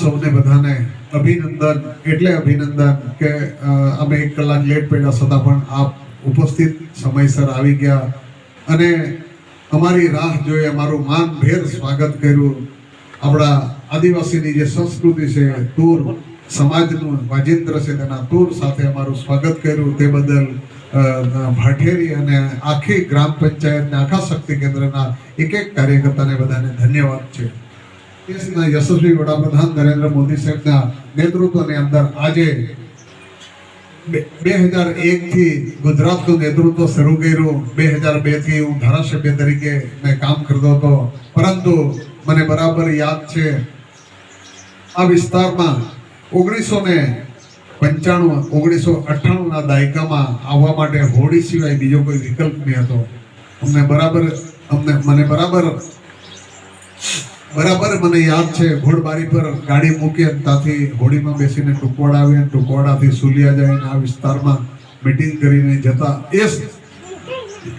સૌને બધાને અભિનંદન, એટલે અભિનંદન કે અમે એક કલાક લેટ પડ્યા છતાં પણ આપ ઉપસ્થિત સમયસર આવી ગયા. અને અમારી રાહ જોઈ, અમારું માનભેર સ્વાગત કર્યું. આપણા આદિવાસીની જે સંસ્કૃતિ છે ટૂર સમાજનું વાજિંદ્ર છે, તેના તૂર સાથે અમારું સ્વાગત કર્યું. તે બદલ ભાઠેરી અને આખી ગ્રામ પંચાયતને, આખા શક્તિ કેન્દ્રના એક એક કાર્યકર્તાને બધાને ધન્યવાદ છે. દેશના યશસ્વી વડાપ્રધાન નરેન્દ્ર મોદી સાહેબના નેતૃત્વની અંદર આજે બે હજાર એકથી ગુજરાતનું નેતૃત્વ શરૂ કર્યું. બે હજાર બેથી હું ધારાસભ્ય તરીકે મેં કામ કરતો હતો. પરંતુ મને બરાબર યાદ છે, આ વિસ્તારમાં ઓગણીસો ને પંચાણું ઓગણીસો અઠ્ઠાણુંના દાયકામાં આવવા માટે હોડી સિવાય બીજો કોઈ વિકલ્પ નહીં હતો. અમને બરાબર અમને મને બરાબર બરાબર, મને યાદ છે, ઘોડબારી પર ગાડી મૂકી ત્યાંથી હોડીમાં બેસીને ટુકવાડા આવી અને ટુકવાડાથી સુલિયા જાય અને આ વિસ્તારમાં મિટિંગ કરીને જતા. એ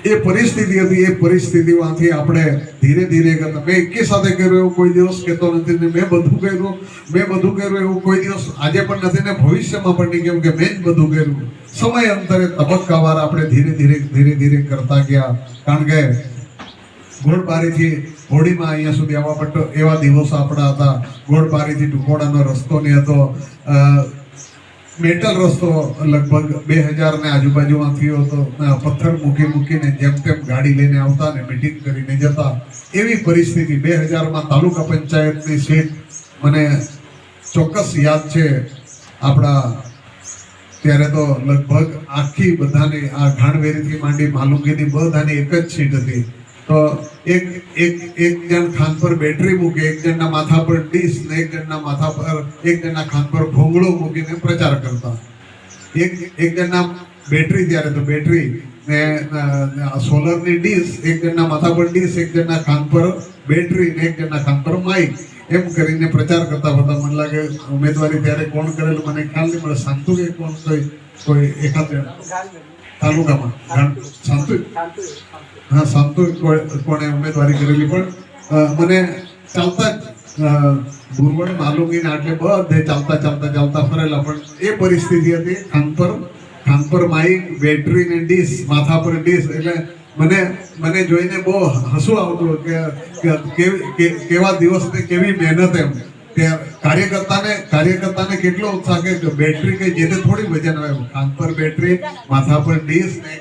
એ પરિસ્થિતિ હતી, એ પરિસ્થિતિમાંથી આપણે ધીરે ધીરે કરતા મેં એકી સાથે કર્યું એવું કોઈ દિવસ કહેતો નથી ને મેં બધું કર્યું, મેં બધું કર્યું એવું કોઈ દિવસ આજે પણ નથી ને ભવિષ્યમાં પણ નહીં, કેમ કે મેં જ બધું કર્યું. સમય અંતરે તબક્કાવાર આપણે ધીરે ધીરે ધીરે ધીરે કરતા ગયા. કારણ કે ગોળબારીથી હોડીમાં અહીંયા સુધી આવવા માટે એવા દિવસો આપણા હતા. ગોળબારીથી ટુકોડાનો રસ્તો નહીં હતો. મેટલ રસ્તો લગભગ બે હજારને આજુબાજુમાં થયો હતો. પથ્થર મૂકી મૂકીને જેમ તેમ ગાડી લઈને આવતા ને મિટિંગ કરીને જતા. એવી પરિસ્થિતિ બે હજારમાં તાલુકા પંચાયતની સીટ મને ચોક્કસ યાદ છે. આપણા ત્યારે તો લગભગ આખી બધાની આ ઘાણવેરીથી માંડી માલુંગીની બધાની એક જ સીટ હતી. તો એક એક એક જણ ખાન પર બેટરી મૂકે, એક જણના માથા પર ડીશ ને એક જણના માથા પર, એક જણના ખાન પર ભોંગળો મૂકીને પ્રચાર કરતા. એક એક જણના બેટરી ત્યારે તો બેટરી ને સોલરની ડીશ, એક જણના માથા પર ડીશ, એક જણના ખાન પર બેટરી ને એક જણના ખાન પર માઇક. એમ કરીને પ્રચાર કરતા હતા. મને લાગે ઉમેદવારી ત્યારે કોણ કરેલું? મને ખ્યાલ નહીં મળે શાંતુ કે કોણ કોઈ કોઈ એકાદ તાલુકામાં શાંતુ હા શાંતુ કોણે ઉમેદવારી કરેલી, પણ મને ચાલતા ગુરવણ માલુમીને આટલે બધે ચાલતા ચાલતા ચાલતા ફરેલા, પણ એ પરિસ્થિતિ હતી ખાન પર ખાન પર માઇક, બેટરી ને ડીશ માથા પર ડીશ, એટલે મને મને જોઈને બહુ હસવું આવતું કે કેવી- દિવસ ને કેવી મહેનત એમ. કે કાર્યકર્તાને કાર્યકર્તાને કેટલો ઉત્સાહ કે બેટરી કે જે થોડી વજન આવે ખાન પર બેટરી, માથા પર ડીશ ને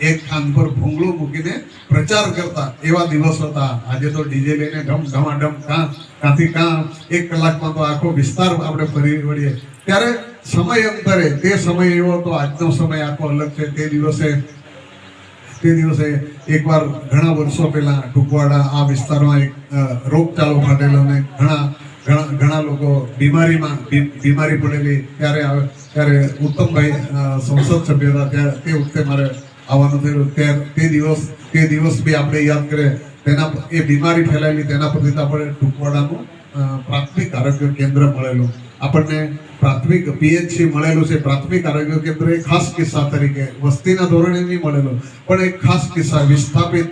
એક ખાન પર ભૂંગળું મૂકીને પ્રચાર કરતા એવા દિવસ હતા. આજે તો ડીજે લઈને ઢમ ઢમાઢમ કાં, કાંથી કાં, એક કલાકમાં તો આખો વિસ્તાર આપણે ફરી વળીએ. ત્યારે સમય અંતરે, તે સમય એવો હતો, આજનો સમય આખો અલગ છે. તે દિવસે તે દિવસે એકવાર ઘણા વર્ષો પહેલા ટુકવાડા આ વિસ્તારમાં એક રોગચાળો ફાટેલો અને ઘણા ઘણા ઘણા લોકો બીમારીમાં બીમારી પડેલી ત્યારે આવે ત્યારે ઉત્તમભાઈ સંસદ સભ્ય હતા ત્યારે તે વખતે મારે આવવાનું થયું ત્યારે તે દિવસ તે દિવસ બી આપણે યાદ કરીએ તેના એ બીમારી ફેલાયેલી તેના પરથી આપણે ટૂંકવાડાનું પ્રાથમિક આરોગ્ય કેન્દ્ર મળેલું. આપણને પ્રાથમિક પીએચસી મળેલું છે. પ્રાથમિક આરોગ્ય કેન્દ્ર એ ખાસ કિસ્સા તરીકે વસ્તીના ધોરણે નહીં મળેલું. પણ એક ખાસ કિસ્સા વિસ્થાપિત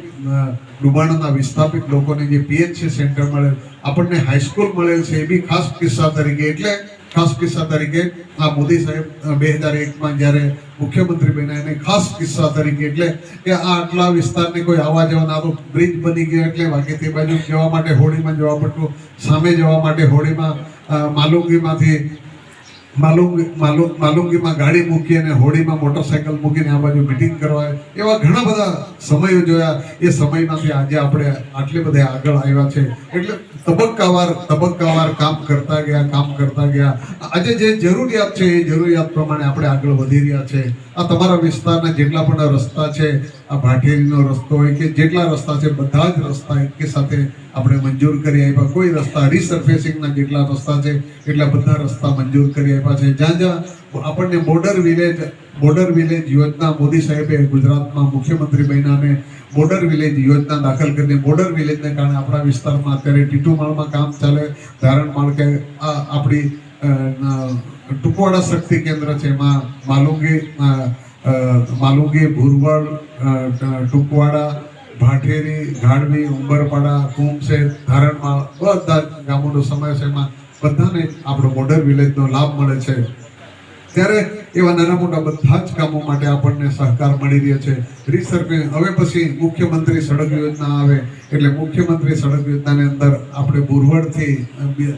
ડુબાણના વિસ્થાપિત લોકોને જે પીએચસી સેન્ટર મળેલ, આપણને હાઈસ્કૂલ મળેલ છે એ બી ખાસ કિસ્સા તરીકે. એટલે ખાસ કિસ્સા તરીકે આ મોદી સાહેબ બે હજાર એકમાં જ્યારે મુખ્યમંત્રી બન્યા એને ખાસ કિસ્સા તરીકે એટલે કે આ આટલા વિસ્તારને કોઈ આવવા જવાના તો બ્રિજ બની ગયો એટલે વાગે તે બાજુ જવા માટે હોડીમાં જવા પડતું સામે જવા માટે હોડીમાં અ, માલુંગીમાંથી માલુંગી, માલુ, માલુંગીમાં ગાડી મૂકી અને હોડીમાં મોટરસાયકલ મૂકીને આ બાજુ મિટિંગ કરવા એવા ઘણા બધા સમયો જોયા. એ સમયમાંથી આજે આપણે આટલે બધે આગળ આવ્યા છે. એટલે તબક્કાવાર તબક્કાવાર કામ કરતા ગયા, કામ કરતા ગયા. આજે જે જરૂરિયાત છે, એ જરૂરિયાત પ્રમાણે આપણે આગળ વધી રહ્યા છે. આ તમારા વિસ્તારના જેટલા પણ રસ્તા છે, આ ભાઠેરીનો રસ્તો હોય કે જેટલા રસ્તા છે, બધા જ રસ્તા એકે સાથે આપણે મંજૂર કરી આપ્યા. કોઈ રસ્તા રિસર્ફેસિંગના જેટલા રસ્તા છે, એટલા બધા રસ્તા મંજૂર કરી આપ્યા છે. જ્યાં જ્યાં આપણને બોર્ડર વિલેજ બોર્ડર વિલેજ યોજના મોદી સાહેબે ગુજરાતમાં મુખ્યમંત્રી બન્યા અને બોર્ડર વિલેજ યોજના દાખલ કરીને બોર્ડર વિલેજને કારણે આપણા વિસ્તારમાં અત્યારે ટીટુમાળમાં કામ ચાલે. ધારણમાળ કે આ આપણી ટુકવાડા શક્તિ કેન્દ્ર છે, એમાં માલુંગી માલુંગી ટ- ટુકવાડા, ભાઠેરી ઘાડવી ઉંબરપાડા કુંભસેર ધારણમાળ, બધા ગામોનો સમાવેશ એમાં બધાને આપણો મોડર વિલેજનો લાભ મળે છે. ત્યારે એવા નાના મોટા બધા જ કામો માટે આપણને સહકાર મળી રહ્યો છે. રિસર્વે હવે પછી મુખ્યમંત્રી સડક યોજના આવે, એટલે મુખ્યમંત્રી સડક યોજનાની અંદર આપણે બુરવડથી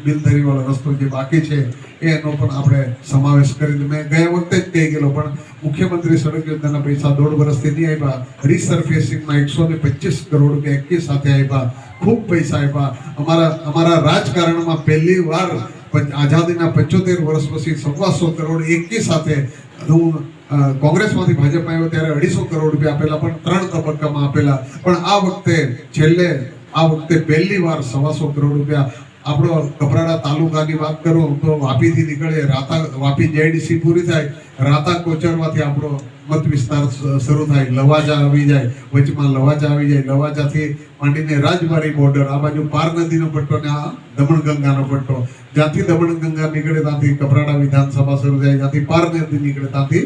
બિલધરીવાળો રસ્તો જે બાકી છે, એનો પણ આપણે સમાવેશ કરી મેં ગયા વખતે જ કહી ગયેલો, પણ મુખ્યમંત્રી સડક યોજનાના પૈસા દોઢ વર્ષથી નહીં આવ્યા રિસર્ફેસિંગમાં એકસો ને પચીસ કરોડ રૂપિયા એકી સાથે આવ્યા ખૂબ પૈસા આપ્યા અમારા અમારા રાજકારણમાં પહેલી વાર આઝાદીના પંચોતેર વર્ષ પછી સવાસો કરોડ એકી સાથે હું કોંગ્રેસમાંથી ભાજપ આવ્યો ત્યારે અઢીસો કરોડ રૂપિયા આપેલા, પણ ત્રણ તબક્કામાં આપેલા. પણ આ વખતે છેલ્લે, આ વખતે પહેલી વાર સવાસો કરોડ રૂપિયા આપણો કપરાડા તાલુકાની વાત કરું તો વાપીથી નીકળે રાતા, વાપી જેડીસી પૂરી થાય. રાતા કોચરમાંથી આપણો મત વિસ્તાર શરૂ થાય. લવાજા આવી જાય વચમાં લવાજા આવી જાય. લવાજાથી માંડીને રાજબારી બોર્ડર આ બાજુ પાર નદીનો પટ્ટો ને આ દમણગંગાનો પટ્ટો. જ્યાંથી દમણગંગા નીકળે ત્યાંથી કપરાડા વિધાનસભા શરૂ થાય. જ્યાંથી પાર નદી નીકળે ત્યાંથી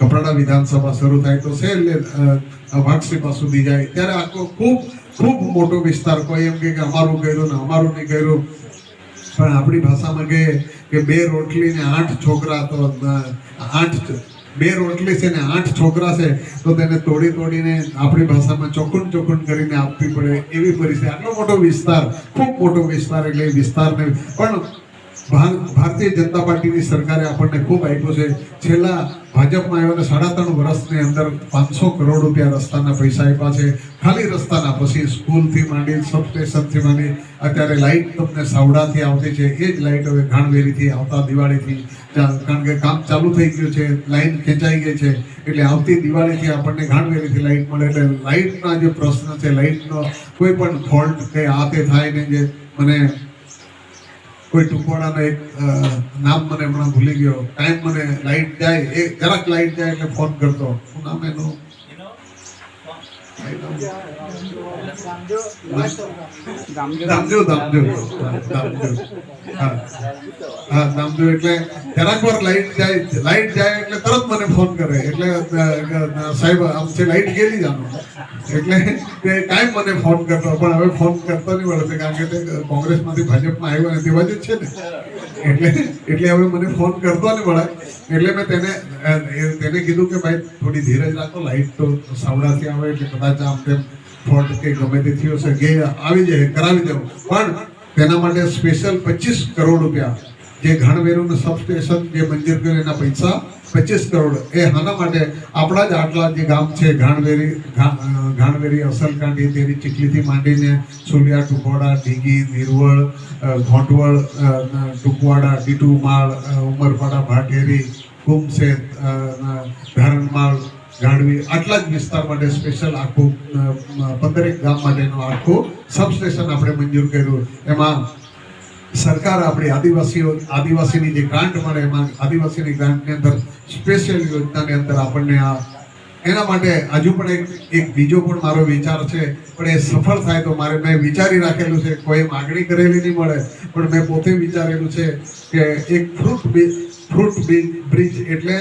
કપરાડા વિધાનસભા શરૂ થાય. તો છેલ્લે અ, વાઘસીપા સુધી જાય. ત્યારે આખો ખૂબ ખૂબ મોટો વિસ્તાર કોઈ એમ કે અમારું કર્યું ને અમારું નહીં કર્યું. પણ આપણી ભાષામાં કે બે રોટલી ને આઠ છોકરા તો આઠ બે રોટલી છે ને આઠ છોકરા છે, તો તેને તોડી તોડીને આપણી ભાષામાં ચોખું ચોખું કરીને આપવી પડે એવી પરિસ્થિતિ. આટલો મોટો વિસ્તાર, ખૂબ મોટો વિસ્તાર એટલે એ વિસ્તારને પણ ભારતીય જનતા પાર્ટીની સરકારે આપણને ખૂબ આપ્યું છે. છેલ્લા ભાજપમાં આવ્યા સાડા ત્રણ વર્ષની અંદર પાંચસો કરોડ રૂપિયા રસ્તાના પૈસા આપ્યા છે. ખાલી રસ્તાના, પછી સ્કૂલથી માંડી, સબસ્ટેશનથી માંડી, અત્યારે લાઇટ તમને સાવડાથી આવતી છે. એ જ લાઇટ હવે ઘાણવેરીથી આવતા દિવાળીથી કારણ કે કામ ચાલુ થઈ ગયું છે લાઇન ખેંચાઈ ગઈ છે, એટલે આવતી દિવાળીથી આપણને ઘાણવેરીથી લાઇટ મળે. એટલે લાઇટના જે પ્રશ્ન છે લાઇટનો કોઈ પણ ફોલ્ટ કે આ તે થાય ને જે મને કોઈ ટુકવાડાનો એક નામ મને હમણાં ભૂલી ગયો. ટાઈમ મને લાઈટ જાય, એ જરાક લાઈટ જાય એટલે ફોન કરતો. શું નામ એનું? જરાક વાર લાઈટ જાય લાઈટ જાય એટલે તરત મને ફોન કરે. એટલે સાહેબ આમ લાઈટ ગયેલી જાણો એટલે તે કાંઈ મને ફોન કરતો, પણ હવે ફોન કરતો નહીં મળે કારણ કે તે કોંગ્રેસમાંથી ભાજપમાં આવ્યો અને તેવા જ છે ને. એટલે એટલે હવે મને ફોન કરતો નહીં મળે. એટલે મેં તેને તેને કીધું કે ભાઈ, થોડી ધીરજ રાખો લાઈટ તો સાવડાથી આવે એટલે કદાચ આમ તેમ ફોલ્ટ કે ગમે તે થયો છે, કે આવી જાય, કરાવી દેવું. પણ તેના માટે સ્પેશિયલ પચીસ કરોડ રૂપિયા. જે ઘાણવેરુનું સબસ્ટેશન જે મંજૂર કર્યું, એના પૈસા પચીસ કરોડ. એ આના માટે આપણા જ આટલા જે ગામ છે, ઘાણવેરી ઘાણવેરી અસલકાંડી તેરી ચીખલીથી માંડીને સુલિયા, ટુકોડા, ઢીગી, નિરવળ ઘોંટવળ ટુકવાડા, ડીટુમાળ ઉમરપાડા, ભાટેરી કુમસેત ધારણમાળ ગાંડવી આટલા જ વિસ્તાર માટે સ્પેશિયલ આખું પંદરેક ગામ માટેનું આખું સબસ્ટેશન આપણે મંજૂર કર્યું. એમાં સરકાર આપણી આદિવાસીઓ આદિવાસીની જે ગ્રાન્ટ મળે, એમાં આદિવાસીની ગ્રાન્ટની અંદર સ્પેશિયલ યોજનાની અંદર આપણને આ એના માટે હજુ પણ એક એક બીજો પણ મારો વિચાર છે, પણ એ સફળ થાય તો મારે મેં વિચારી રાખેલું છે, કોઈ માગણી કરેલી નહીં મળે, પણ મેં પોતે વિચારેલું છે કે એક ફ્રૂટ બ્રિજ ફ્રૂટ બ્રિજ એટલે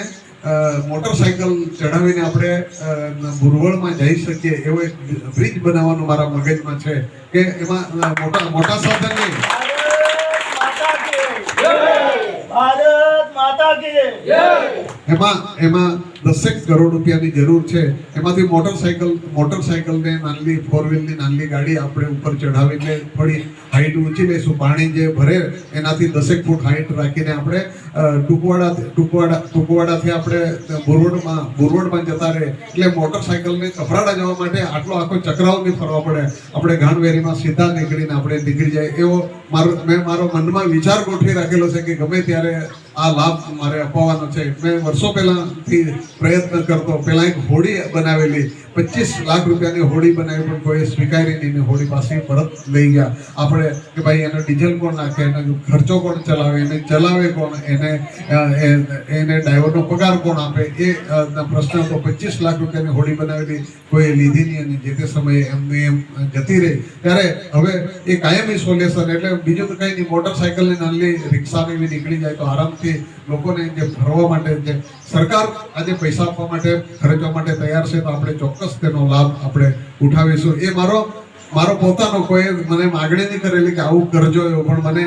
મોટરસાયકલ ચડાવીને આપણે અ, જઈ શકીએ એવો એક બ્રિજ બનાવવાનું મારા મગજમાં છે કે એમાં મોટા મોટા સાધન નહીં. એમાં એમાં દસેક કરોડ રૂપિયાની જરૂર છે. એમાંથી મોટરસાયકલ મોટરસાયકલને નાનલી ફોર વ્હીલની નાનલી ગાડી આપણે ઉપર ચઢાવીને થોડી હાઈટ ઊંચી લઈશું. પાણી જે ભરે એનાથી દસેક ફૂટ હાઈટ રાખીને આપણે ટુકવાડા ટૂંકવાડા ટૂંકવાડાથી આપણે બોરવડમાં બોરવડમાં જતા રહે. એટલે મોટરસાયકલને કપરાડા જવા માટે આટલો આખો ચક્રાવ નહીં ફરવા પડે. આપણે ઘાણવેરીમાં સીધા નીકળીને આપણે નીકળી જાય. એવો મારો, મેં મારો મનમાં વિચાર ગોઠવી રાખેલો છે કે ગમે ત્યારે આ લાભ મારે અપાવવાનો છે. મેં વર્ષો પહેલાંથી પ્રયત્ન કરતો, પહેલાં એક હોડી બનાવેલી. પચીસ લાખ રૂપિયાની હોડી બનાવી, પણ કોઈ સ્વીકારી નહીં. હોડી પાસે પરત લઈ ગયા. આપણે કે ભાઈ, એનો ડીઝલ કોણ નાખે? એનો ખર્ચો કોણ ચલાવે? એને ચલાવે કોણ? એને અ, એ- એને ડ્રાઈવરનો પગાર કોણ આપે? એ પ્રશ્ન હતો. પચીસ લાખ રૂપિયાની હોડી બનાવેલી કોઈ લીધી નહીં અને જે તે સમયે એમને એમ જતી રહી. ત્યારે હવે એ કાયમી સોલ્યુશન એટલે બીજું તો કંઈ નહીં મોટરસાયકલની નાની રિક્ષાને એવી નીકળી જાય તો આરામથી લોકોને જે ફરવા માટે જે સરકાર આજે પૈસા આપવા માટે ખર્ચવા માટે તૈયાર છે તો આપણે ચોક્કસ તેનો લાભ આપણે ઉઠાવીશું. એ મારો મારો પોતાનો કોઈ મને માગણી નહીં કરેલી કે આવું કરજો એવું પણ મને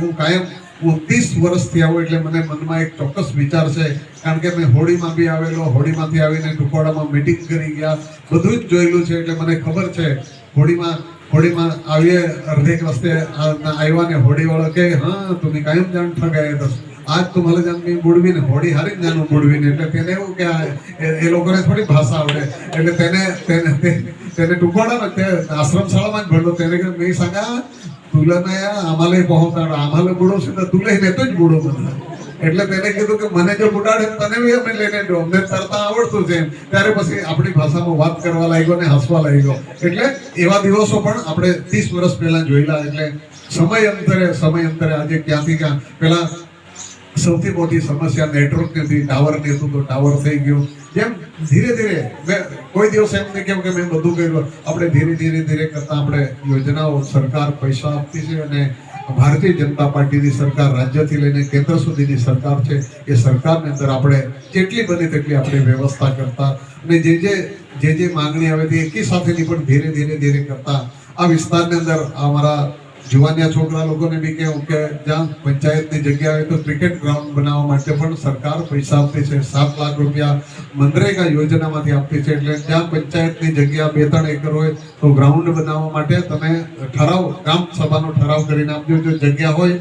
હું કાયમ હું ત્રીસ વર્ષથી આવું એટલે મને મનમાં એક ચોક્કસ વિચાર છે. કારણ કે મેં હોળીમાં બી આવેલો, હોળીમાંથી આવીને ટુકવાડામાં મિટિંગ કરી ગયા. બધું જ જોયેલું છે એટલે મને ખબર છે. હોળીમાં હોળીમાં આવીએ, અર્ધેક રસ્તે આવ્યા ને હોળીવાળો કે હા, તમે કાયમ જાણ ઠગાય દસ આજ તો ભલે જાનની બુડવીને હોળી હારી જાનું બુડવીને એટલે તેને એવું કે એ લોકોને થોડી ભાષા આવડે. એટલે તેને તેને તેને ટુકવાડામાં આશ્રમ શાળામાં જ ભણ્યો તેને કે મેં સાંગા तुला नाही आम्हाला पोहताड आम्हाला बुडवशील तर तुला नेतो જ બુડો મને એટલે તેને કીધું કે મને જો બુડાડે તને બી અમે લઈને જો અમને તરતા આવડતું છે એમ. ત્યારે પછી આપણી ભાષામાં વાત કરવા લાગ્યો ને હસવા લાગ્યો એટલે એવા દિવસો પણ આપણે ત્રીસ વર્ષ પહેલા જોયેલા એટલે સમય અંતરે સમય અંતરે આજે ક્યાંથી ક્યાં પેલા સૌથી મોટી સમસ્યા નેટવર્ક નથી ટાવર ની હતું તો ટાવર થઈ ગયું જેમ ધીરે ધીરે કોઈ દિવસ એમ નહીં કેમ કે મેં બધું કર્યું આપણે ધીરે ધીરે ધીરે કરતા આપણે યોજનાઓ સરકાર પૈસા આપતી છે અને ભારતીય જનતા પાર્ટીની સરકાર રાજ્યથી લઈને કેન્દ્ર સુધીની સરકાર છે, એ સરકારની અંદર આપણે જેટલી બને તેટલી આપણે વ્યવસ્થા કરતા અને જે જે જે જે માંગણી આવે તે એકી સાથેની પણ ધીરે ધીરે ધીરે કરતા આ વિસ્તારની અંદર અમારા જુવાનિયા છોકરા લોકોને બી કેવું કે જ્યાં પંચાયતની જગ્યા હોય તો ક્રિકેટ ગ્રાઉન્ડ બનાવવા માટે પણ સરકાર પૈસા આપતી છે. સાત લાખ રૂપિયા મનરેગા યોજનામાંથી આપતી છે. એટલે જ્યાં પંચાયતની જગ્યા બે ત્રણ એકર હોય તો ગ્રાઉન્ડ બનાવવા માટે તમે ઠરાવ, ગ્રામ સભાનો ઠરાવ કરીને આપજો. જો જગ્યા હોય,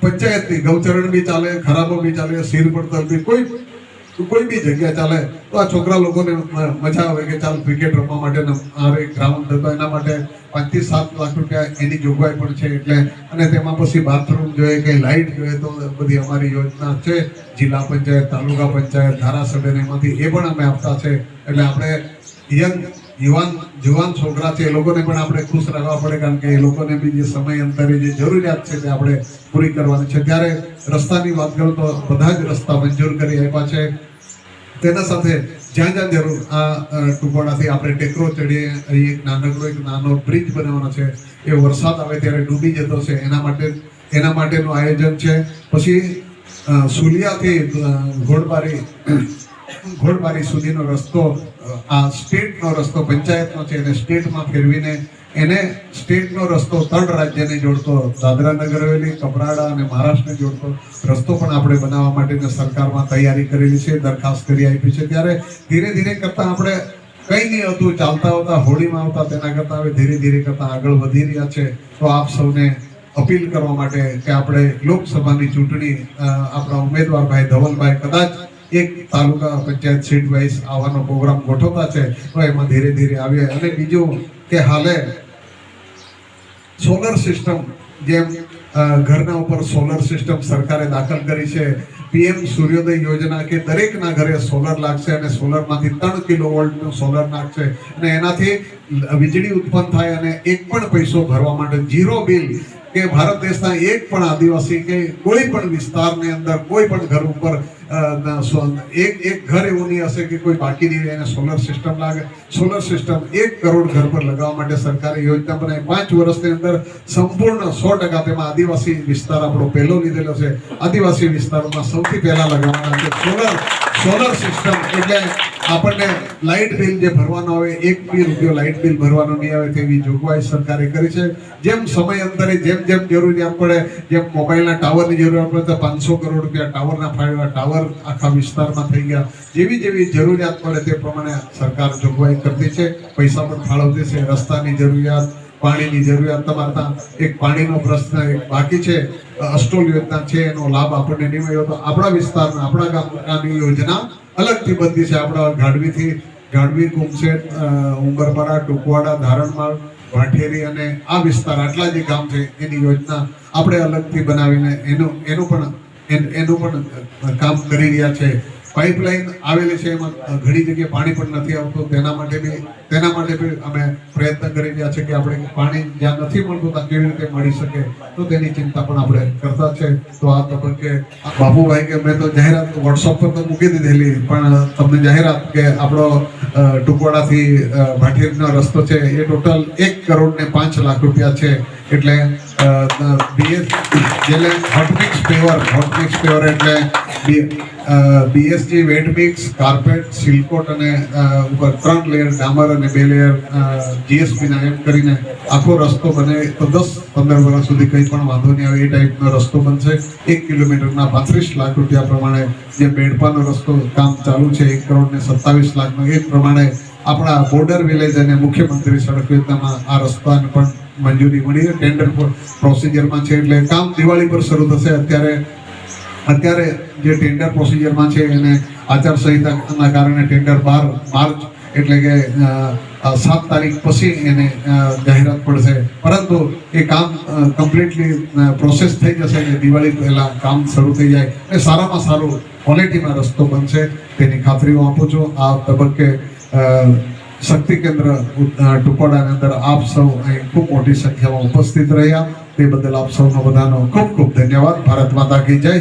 પંચાયતની ગૌચરણ બી ચાલે, ખરાબો બી ચાલે, સીર પડતર બી કોઈ કોઈ બી જગ્યા ચાલે, તો આ છોકરા લોકોને મજા આવે કે ચાલ ક્રિકેટ રમવા માટે આવે ગ્રાઉન્ડ હતો. એના માટે પાંચથી સાત લાખ રૂપિયા એની જોગવાઈ પણ છે. એટલે અને તેમાં પછી બાથરૂમ જોઈએ કે લાઇટ જોઈએ તો બધી અમારી યોજના છે. જિલ્લા પંચાયત, તાલુકા પંચાયત, ધારાસભ્યને એમાંથી એ પણ અમે આપતા છે. એટલે આપણે યંગ, યુવાન, જુવાન છોકરા છે, એ લોકોને પણ આપણે ખુશ રાખવા પડે, કારણ કે એ લોકોને બી જે સમય અંતરે જે જરૂરિયાત છે તે આપણે પૂરી કરવાની છે. ત્યારે રસ્તાની વાત કરું તો બધા જ રસ્તા મંજૂર કરી આપ્યા છે. તેના સાથે જ્યાં જ્યાં જરૂર આ અ, આપણે ટેકરો ચડીએ અહીં એક નાનકડો એક નાનો બ્રિજ બનાવવાનો છે. એ વરસાદ આવે ત્યારે ડૂબી જતો છે. એના માટે એના માટેનું આયોજન છે. પછી સુલિયાથી ઘોડબારી ઘોડબારી સુધીનો રસ્તો આ સ્ટેટનો રસ્તો પંચાયતનો છે. એને સ્ટેટમાં ફેરવીને એને સ્ટેટનો રસ્તો ત્રણ રાજ્યને જોડતો દાદરા નગર હવેલી કપરાડા અને મહારાષ્ટ્રને જોડતો રસ્તો પણ આપણે બનાવવા માટેની સરકારમાં તૈયારી કરેલી છે, દરખાસ્ત કરી આપી છે. ત્યારે ધીરે ધીરે કરતાં આપણે કંઈ નહીં હતું ચાલતા આવતા, હોળીમાં આવતા, તેના કરતાં હવે ધીરે ધીરે કરતાં આગળ વધી રહ્યા છે. તો આપ સૌને અપીલ કરવા માટે કે આપણે લોકસભાની ચૂંટણી આપણા ઉમેદવાર ભાઈ ધવલભાઈ કદાચ એક તાલુકા પંચાયત સીટ વાઇઝ આવવાનો પ્રોગ્રામ ગોઠવતા છે, તો એમાં ધીરે ધીરે આવીએ. અને બીજું કે હાલે સોલર સિસ્ટમ જેમ ઘરના ઉપર સોલર સિસ્ટમ સરકારે દાખલ કરી છે, પીએમ સૂર્યોદય યોજના કે દરેકના ઘરે સોલર લાગશે અને સોલરમાંથી ત્રણ કિલો વોલ્ટનું સોલર નાખશે અને એનાથી વીજળી ઉત્પન્ન થાય અને એક પણ પૈસો ભરવા માટે ઝીરો બિલ કે ભારત દેશના એક પણ આદિવાસી કે કોઈ પણ વિસ્તારની અંદર કોઈ પણ ઘર ઉપર એક એક ઘર એવું નહીં હશે કે કોઈ બાકી નહીં એને સોલર સિસ્ટમ લાગે. સોલર સિસ્ટમ એક કરોડ ઘર પર લગાવવા માટે સરકારે યોજના બનાવી. પાંચ વર્ષની અંદર સંપૂર્ણ સો ટકા તેમાં આદિવાસી વિસ્તાર આપણો પહેલો લીધેલો છે. આદિવાસી વિસ્તારોમાં સૌથી પહેલાં લગાવવાના છે સોલર સોલર સિસ્ટમ એટલે આપણને લાઇટ બિલ જે ભરવાનો આવે, એક બી રૂપિયો લાઇટ બિલ ભરવાનો નહીં આવે તેવી જોગવાઈ સરકારે કરી છે. જેમ સમય અંતરે, જેમ જેમ જરૂરિયાત પડે, જેમ મોબાઈલના ટાવરની જરૂરિયાત પડે, તો પાંચસો કરોડ રૂપિયા ટાવરના ફાળવ્યા ટાવર આખા વિસ્તારમાં થઈ ગયા. જેવી જેવી જરૂરિયાત પડે તે પ્રમાણે સરકાર જોગવાઈ કરતી છે. પૈસા પણ ફાળવતી છે. રસ્તાની જરૂરિયાત, પાણીની જરૂરિયાત. તમારે ત્યાં એક પાણીનો પ્રશ્ન એક બાકી છે. અસ્ટોલ યોજના છે. એનો લાભ આપણને નહીં મળ્યો તો આપણા વિસ્તારમાં, આપણા ગામની યોજના અલગથી બનતી છે. આપણા ગાઢવીથી ગાઢવી કુમસેટ ઉંબરપાડા, ટુકવાડા, ધારણમાળ ભાઠેરી અને આ વિસ્તાર, આટલા જે ગામ છે, એની યોજના આપણે અલગથી બનાવીને એનું એનું પણ એનું પણ કામ કરી રહ્યા છે. પાઇપલાઇન આવેલી છે, એમાં ઘણી જગ્યાએ પાણી પણ નથી આવતું. તેના માટે બી, તેના માટે બી અમે પ્રયત્ન કરી રહ્યા છે કે આપણે પાણી જ્યાં નથી મળતું ત્યાં કેવી રીતે મળી શકે, તો તેની ચિંતા પણ આપણે કરતા છે. તો આ તબક્કે બાપુભાઈ કે મેં તો જાહેરાત વોટ્સઅપ પર તો મૂકી દીધેલી, પણ તમને જાહેરાત કે આપણો ટુકવાડાથી ભાઠીરનો રસ્તો છે એ ટોટલ એક કરોડ ને પાંચ લાખ રૂપિયા છે. એટલે બીએસ જેને hot mix paver hot mix paver એટલે BSG wet mix carpet seal coat અને ઉપર ત્રણ લેયર ડામર અને બે લેયર જીએસપીના એમ કરીને આખો રસ્તો બને તો દસ પંદર વર્ષ સુધી કંઈ પણ વાંધો નહીં આવે એ ટાઈપનો રસ્તો બનશે. એક કિલોમીટરના પાંત્રીસ લાખ રૂપિયા પ્રમાણે જે બેડપાનો રસ્તો કામ ચાલુ છે, એક કરોડ ને સત્તાવીસ લાખનો, એ પ્રમાણે આપણા બોર્ડર વિલેજ અને મુખ્યમંત્રી સડક યોજનામાં આ રસ્તાને પણ મંજૂરી મળી છે. ટેન્ડર પ્રોસિજરમાં છે એટલે કામ દિવાળી પર શરૂ થશે. અત્યારે અત્યારે જે ટેન્ડર પ્રોસિજરમાં છે એને આચારસંહિતાના કારણે ટેન્ડર બાર માર્ચ એટલે કે સાત તારીખ પછી એને જાહેરાત પડશે. પરંતુ એ કામ કમ્પ્લીટલી પ્રોસેસ થઈ જશે અને દિવાળી પહેલાં કામ શરૂ થઈ જાય. અને સારામાં સારું ક્વોલિટીમાં રસ્તો બનશે. તેની ખાતરી હું આપું છું. આ તબક્કે શક્તિ કેન્દ્ર ટુકડાની અંદર આપ સૌ અહીં ખૂબ મોટી સંખ્યામાં ઉપસ્થિત રહ્યા. તે બદલ આપ સૌનો બધાનો ખૂબ ખૂબ ધન્યવાદ. ભારત માતા કી જય.